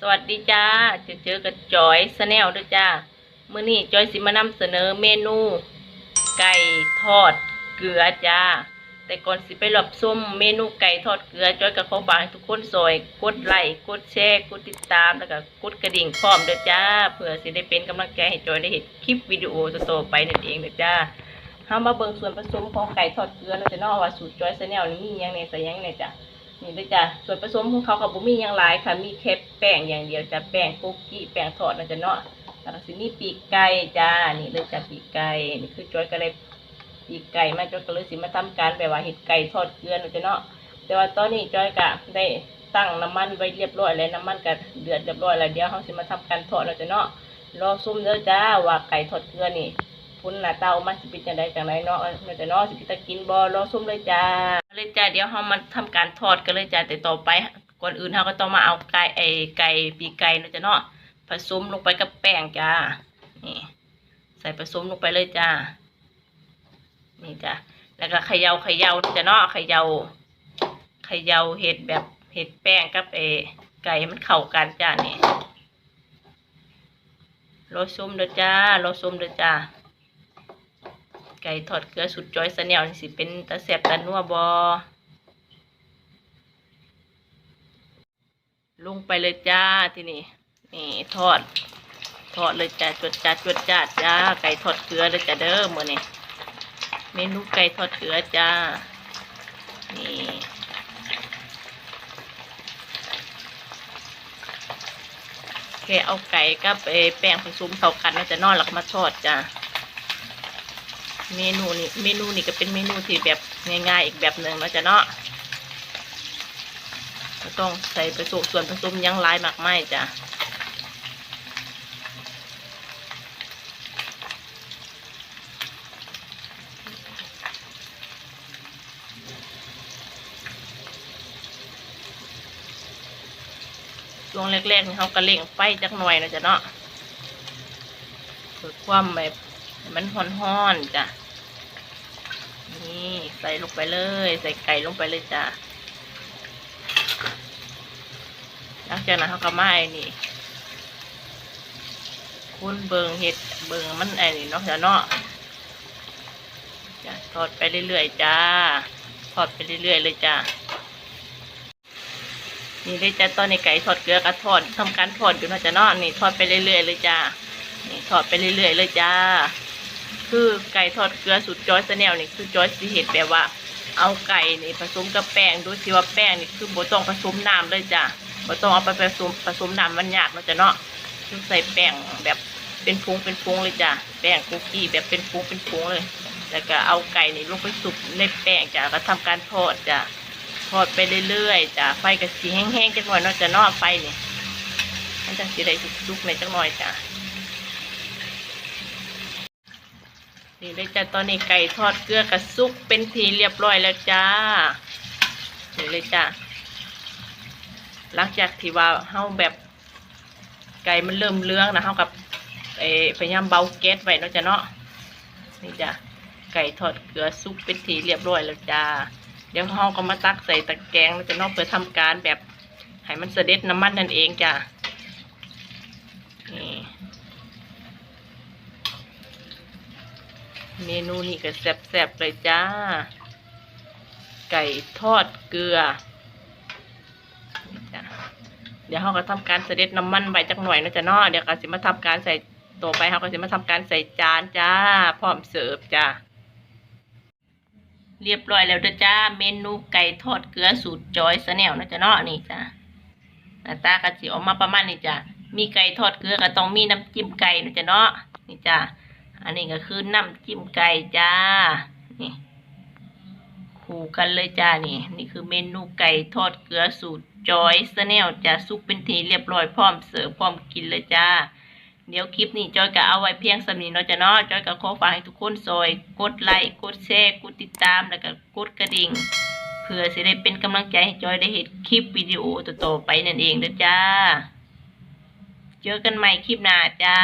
สวัสดีจ้าเจอเจอกับจอยสแนลด้วยจ้าเมื้อนี้จอยสิมานำเสนอเมนู ไก่ทอดเกลือจ้า แต่ก่อนสิไปรับส้มเมนูไก่ทอดเกลือจอยกับขอฝากให้ทุกคนซอย กดไลค์กดแชร์กดติดตามแล้วก็กดกระดิ่งพร้อมเด้อจ้าเพื่อสิได้เป็นกำลังใจให้จอยได้เห็นคลิปวิดีโอต่อไปนั่นเองเด้อจ้าเฮามาเบิ่งส่วนผสมของไก่ทอดเกลือแล้วจะนาะว่าสูตรจอยสแนลนี่มียังแหน่ใส่ยังแหน่จ้ะ นี่เลยจ้ะส่วนผสมของเขากับบุมีอย่างหลายค่ะ มีแค่แป้งอย่างเดียวจ้ะแป้งคุกกี้แป้งทอดนะจ๊ะเนาะแล้วก็สิมีปีกไก่จ้านี่เลยจ้ะปีกไก่นี่คือจอยก็เลยปีกไก่มาจอยก็เลยสิมาทำการแบบว่าเห็ดไก่ทอดเกลือนะจ๊ะเนาะแต่ว่าตอนนี้จอยก็ได้ตั้งน้ำมันไว้เรียบร้อยแล้วน้ำมันก็เดือดเรียบร้อยแล้วเดี๋ยวเขาสิมาทำการทอดนะจ๊ะเนาะรอซุ่มเด้อจ้าว่าไก่ทอดเกลือนี่พุ่นหน้าเตามันสิเป็นจังไดจังไดเนาะเนาะแต่เนาะสิเป็นตะกินบ่รอซุ่มเลยจ้า เลยจ้าเดี๋ยวเฮามาทำการทอดกันเลยจ้าแต่ต่อไปก่อนอื่นเฮาก็ต้องมาเอาไก่ไอไก่ปีไก่เนะจ้ะเนาะผสมลงไปกับแป้งจ้านี่ใส่ผสมลงไปเลยจ้านี่จ้าแล้วก็เขย่าเขย่าจ้ะเนาะเขย่าเขย่าเห็ดแบบเห็ดแป้งกับไอไก่มันเข้ากันจ้านี่รสส้มเด้อจ้ารสส้มเด้อจ้า ไก่ทอดเกลือสุดจอยสะแนวนี่สิเป็นตาแสบตานัวบอลงไปเลยจ้าที่นี่นี่ทอด ทอดเลยจ้าจวดจ้าจวดจ้าจ้าไก่ทอดเกลือเลยจ้าเด้อมือนี้เมนูไก่ทอดเกลือจ้านี่แค่เอาไก่กับแป้งผสมเข้ากันแล้วจะนอนแล้วก็มาทอดจ้า เมนูนี้เมนูนี้ก็เป็นเมนูที่แบบง่ายๆอีกแบบหนึ่งนะจ้ะเนาะก็ต้องใส่ผสมส่วนผสมยังลายมากไม่จ้ะช่วงแรกๆนี่เขาก็เล่งไฟจักหน่อยนะจ้ะเนาะเพื่อความแบบ มันห้อนๆจ้ะ นี่ใส่ลงไปเลย ใส่ไก่ลงไปเลยจ้ะ หลังจากนั้นเขาก็มาไอ้นี่คุณเบิงเห็ดเบิงมันไอ้นี่เนาะจ้ะเนาะจ้ะทอดไปเรื่อยๆจ้า ทอดไปเรื่อยๆเลยจ้ะนี่เลยจ้ะตอนนี้ไก่ทอดเกลือก็ทอดทำการทอดอยู่เนะจ้ะเนาะนี่ทอดไปเรื่อยๆเลยจ้านี่ทอดไปเรื่อยๆเลยจ้า คือไก่ทอดเกลือสูตรจอยสแนลนี่คือจอยสิเห็ดแบบว่า เอาไก่นี่ผสมกับแป้งดยที่ว่าแป้งนี่คือบ่ต้องผสมน้ำเลยจ้ะบ่ต้องเอาไปผสมผสมน้ำมันยากเนจะเนาะคือใส่แป้งแบบเป็นพุงเป็นพุงเลยจ้ะแป้งคุกกี้แบบเป็นพุงเป็นพุงเลย แล้วก็เอาไก่นี่ลงไปสุกในแป้งจ้ะก็ทำการทอดจ้ะทอดไปเรื่อยๆจ้ะไฟก็สีแห้งๆจังหน่อยเนาะจะเนาะไฟนี่มันจะสิได้สุกๆในจังหน่อยจ้ะ นี่เลยจ้ะตอนนี้ไก่ทอดเกลือกับซุกเป็นทีเรียบร้อยแล้วจ้านี่เลยจ้ะหลังจากที่ว่าเฮาแบบไก่มันเริ่มเลื้องนะเฮากับเออพยายามเบาแก๊สไว้เนาะจ้ะเนาะนี่จ้ะไก่ทอดเกลือซุกเป็นทีเรียบร้อยแล้วจ้าเดี๋ยวเฮาก็มาตักใส่ตะแกรงแล้วจะเนาะเพื่อทำการแบบให้มันเสด็จน้ำมันนั่นเองจ้ะ นี่ เมนูนี้ก็แซ่บๆเลยจ้า ไก่ทอดเกลือเดี๋ยวเขาก็ทำการเสด็จน้ำมันไว้จักหน่อยนะจ๊ะเนาะเดี๋ยวก็สิมาทำการใส่ตัวไปเขาก็สิมาทำการใส่จานจ้า พร้อมเสิร์ฟจ้าเรียบร้อยแล้วเด้อจ้า เมนูไก่ทอดเกลือสูตรจอยสแนลนะจ๊ะเนาะนี่จ้าหน้าตาก็สิออกมาประมาณนี้จ้ะมีไก่ทอดเกลือก็ต้องมีน้ำจิ้มไก่นะจ๊ะเนาะนี่จ้า อันนี้ก็คือน้ำจิ้มไก่จ้า นี่ คู่กันเลยจ้านี่ นี่คือเมนูไก่ทอดเกลือสูตรจอยสแนลจ้าซุปเป็นทีเรียบร้อยพร้อมเสิร์ฟพร้อมกินเลยจ้า เดี๋ยวคลิปนี้จอยก็เอาไว้เพียงสำนีเนาะจ้ะเนาะจอยก็ขอฝากให้ทุกคนซอย กดไลค์กดแชร์กดติดตามแล้วก็กดกระดิ่งเพื่อสิได้เป็นกำลังใจให้จอยได้เห็นคลิปวิดีโอต่อๆไปนั่นเองเด้อจ้า เจอกันใหม่คลิปหน้าจ้า